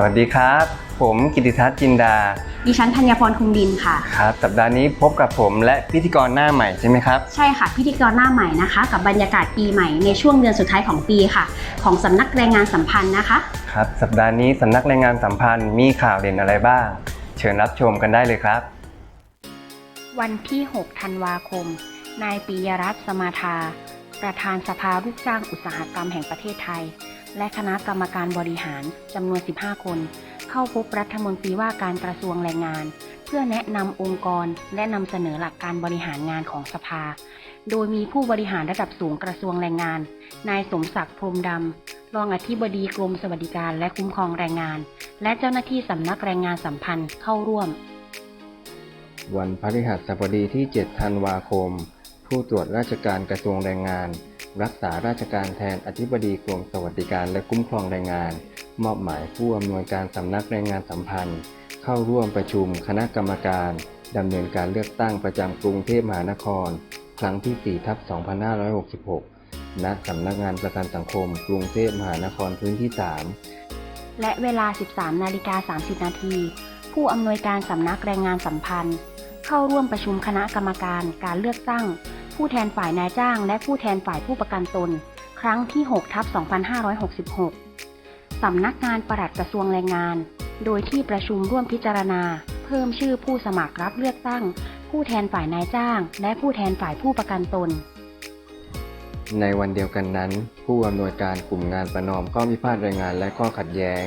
สวัสดีครับ ผมกิติทัศน์จินดา ดิฉันธัญพรคุงดินค่ะ ครับ สัปดาห์นี้พบกับผมและพิธีกรหน้าใหม่ใช่ไหมครับ ใช่ค่ะ พิธีกรหน้าใหม่นะคะ กับบรรยากาศปีใหม่ในช่วงเดือนสุดท้ายของปีค่ะ ของสำนักแรงงานสัมพันธ์นะคะ ครับ สัปดาห์นี้สำนักแรงงานสัมพันธ์มีข่าวเด่นอะไรบ้าง เชิญรับชมกันได้เลยครับ วันที่ 6 ธันวาคม นายปิยรัตน์สมาทาประธานสภาลูกจ้างอุตสาหกรรมแห่งประเทศไทย และคณะกรรมการบริหารจำนวน 15 คน เข้าพบรัฐมนตรีว่าการกระทรวงแรงงาน เพื่อแนะนำองค์กรและนำเสนอหลักการบริหารงานของสภา โดยมีผู้บริหารระดับสูงกระทรวงแรงงาน นายสมศักดิ์พรมดำรองอธิบดีกรมสวัสดิการและคุ้มครองแรงงาน และเจ้าหน้าที่สำนักแรงงานสัมพันธ์เข้าร่วม วันพฤหัสบดีที่ 7 ธันวาคม ผู้ตรวจราชการกระทรวงแรงงาน รักษาราชการแทนอธิบดีกรมสวัสดิการและคุ้มครองแรงงาน มอบหมายผู้อำนวยการสำนักแรงงานสัมพันธ์ เข้าร่วมประชุมคณะกรรมการดำเนินการเลือกตั้งประจำกรุงเทพมหานคร ครั้งที่4ทับ2566 ณ สำนักงานประกันสังคม กรุงเทพมหานครพื้นที่ 3 และเวลา 13 นาฬิกา 30 นาที ผู้อำนวยการสำนักแรงงานสัมพันธ์ เข้าร่วมประชุมคณะกรรมการการเลือกตั้ง ผู้แทนฝ่ายนายจ้าง และผู้แทนฝ่ายผู้ประกันตน ครั้งที่6ทับ2566 สำนักงานปลัดกระทรวงแรงงาน โดยที่ประชุมร่วมพิจารณา เพิ่มชื่อผู้สมัครรับเลือกตั้ง ผู้แทนฝ่ายนายจ้าง และผู้แทนฝ่ายผู้ประกันตน ในวันเดียวกันนั้น ผู้อำนวยการกลุ่มงานประนอมข้อพิพาทแรงงานและข้อขัดแย้ง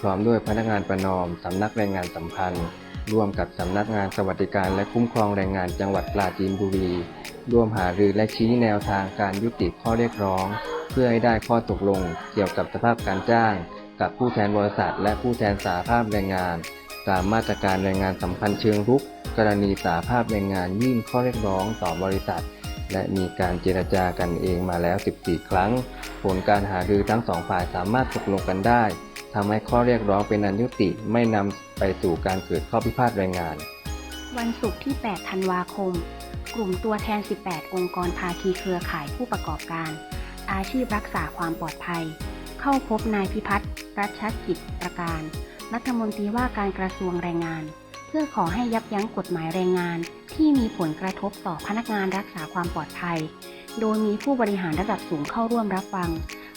พร้อมด้วยพนักงานประนอมสำนักแรงงานสัมพันธ์ ร่วมกับสำนักงานสวัสดิการและคุ้มครองแรงงานจังหวัดปราจีนบุรี ร่วมหารือและชี้แนวทางการยุติข้อเรียกร้อง เพื่อให้ได้ข้อตกลงเกี่ยวกับสภาพการจ้าง กับผู้แทนบริษัทและผู้แทนสาภาพแรงงานตามมาตรการแรงงานสัมพันธ์เชิงรุก กรณีสาภาพแรงงานยื่นข้อเรียกร้องต่อบริษัท และมีการเจรจากันเองมาแล้ว 14 ครั้ง ผลการหารือทั้งสองฝ่ายสามารถตกลงกันได้ ทำให้ข้อเรียกร้องเป็นอันยุติไม่นำไปสู่การเกิดข้อพิพาทแรงงาน วันศุกร์ที่ 8 ธันวาคม กลุ่มตัวแทน 18 องค์กรภาคีเครือข่ายผู้ประกอบการ อาชีพรักษาความปลอดภัย เข้าพบนายพิพัฒน์รัชกิจประการ รัฐมนตรีว่าการกระทรวงแรงงาน เพื่อขอให้ยับยั้งกฎหมายแรงงาน ที่มีผลกระทบต่อพนักงานรักษาความปลอดภัย โดยมีผู้บริหารระดับสูงเข้าร่วมรับฟัง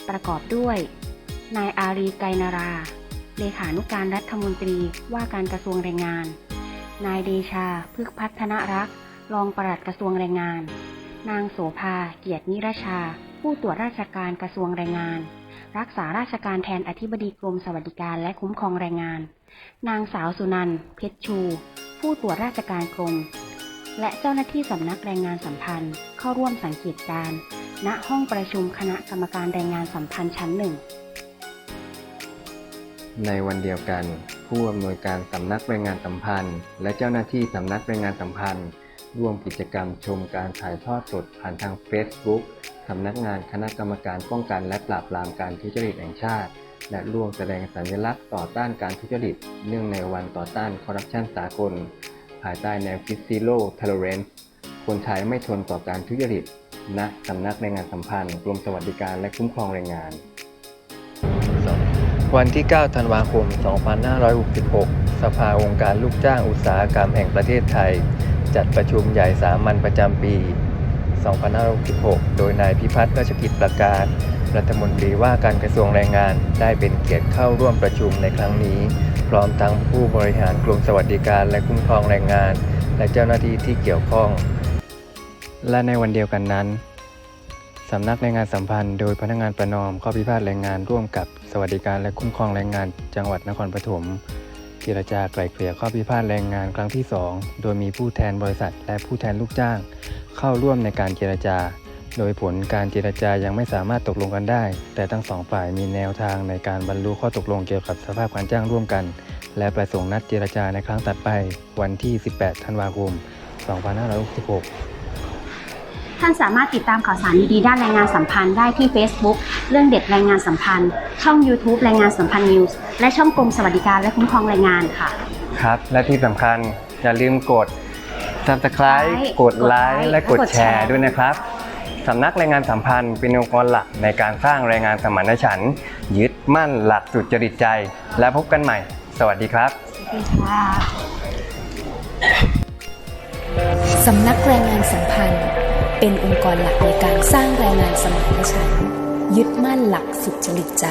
ประกอบด้วย นายอารีไกรนารา เลขานุการรัฐมนตรีว่าการกระทรวงแรงงาน นายเดชาพึกพัฒนรักษ์รองปลัดกระทรวงแรงงาน นางโสภาเกียรตินิรชา ผู้ตรวจราชการกระทรวงแรงงาน รักษาราชการแทนอธิบดีกรมสวัสดิการและคุ้มครองแรงงาน นางสาวสุนันท์เพชรชู ผู้ตรวจราชการกรม และเจ้าหน้าที่สำนักแรงงานสัมพันธ์เข้าร่วมสังเกตการณ์ณห้องประชุมคณะกรรมการแรงงานสัมพันธ์ชั้นหนึ่ง ในวันเดียวกัน ผู้อำนวยการสำนักแรงงานสัมพันธ์ และเจ้าหน้าที่สำนักแรงงานสัมพันธ์ ร่วมกิจกรรมชมการถ่ายทอดสดผ่านทาง Facebook สำนักงานคณะกรรมการป้องกันและปราบปรามการทุจริตแห่งชาติ และร่วมแสดงสัญลักษณ์ต่อต้านการทุจริต เนื่องในวันต่อต้านคอร์รัปชันสากล ภายใต้แนวคิด Zero Tolerance คนไทยไม่ทนต่อการทุจริตณสำนักแรงงานสัมพันธ์กรมสวัสดิการและคุ้มครองแรงงาน วันที่ 9 ธันวาคม 2566 สภาองค์การลูกจ้างอุตสาหกรรมแห่งประเทศไทย จัดประชุมใหญ่สามัญประจำปี 2566 โดยนายพิพัฒน์ราชกิจประการ รัฐมนตรีว่าการกระทรวงแรงงานได้เป็นเกียรติเข้าร่วมประชุมในครั้งนี้ พร้อมทั้งผู้บริหารกรมสวัสดิการและคุ้มครองแรงงาน และเจ้าหน้าที่ที่เกี่ยวข้อง และในวันเดียวกันนั้น สำนักแรงงานสัมพันธ์โดยพนักงานประนอมข้อพิพาทแรงงานร่วมกับสวัสดิการและคุ้มครองแรงงานจังหวัดนครปฐมเจรจาไกล่เกลี่ยข้อพิพาทแรงงานครั้งที่ 2 โดยมีผู้แทนบริษัท และผู้แทนลูกจ้าง เข้าร่วมในการเจรจา โดยผลการเจรจายังไม่สามารถตกลงกันได้ แต่ทั้งสองฝ่ายมีแนวทางในการบรรลุข้อตกลงเกี่ยวกับสภาพการจ้างร่วมกัน และประสงค์นัดเจรจาในครั้งถัดไป วันที่ 18 ธันวาคม 2566 ท่านสามารถติดตามข่าวสารดีๆด้านแรงงานสัมพันธ์ได้ที่ Facebook เรื่องเด็ดแรงงานสัมพันธ์ ช่อง YouTube แรงงานสัมพันธ์นิวส์และช่องกรมสวัสดิการและคุ้มครองแรงงานค่ะ ครับ และที่สำคัญอย่าลืมกด Subscribe กดไลค์และกดแชร์ด้วยนะครับสำนักแรงงานสัมพันธ์เป็นองค์กรหลักในการสร้างแรงงานสมานฉันท์ยึดมั่นหลักสุดจริตใจ และพบกันใหม่ สวัสดีครับสำนักแรงงานสัมพันธ์ เป็นองค์กรหลักในการสร้างแรงงานสมานฉันยึดมั่นหลักสุจริตใจ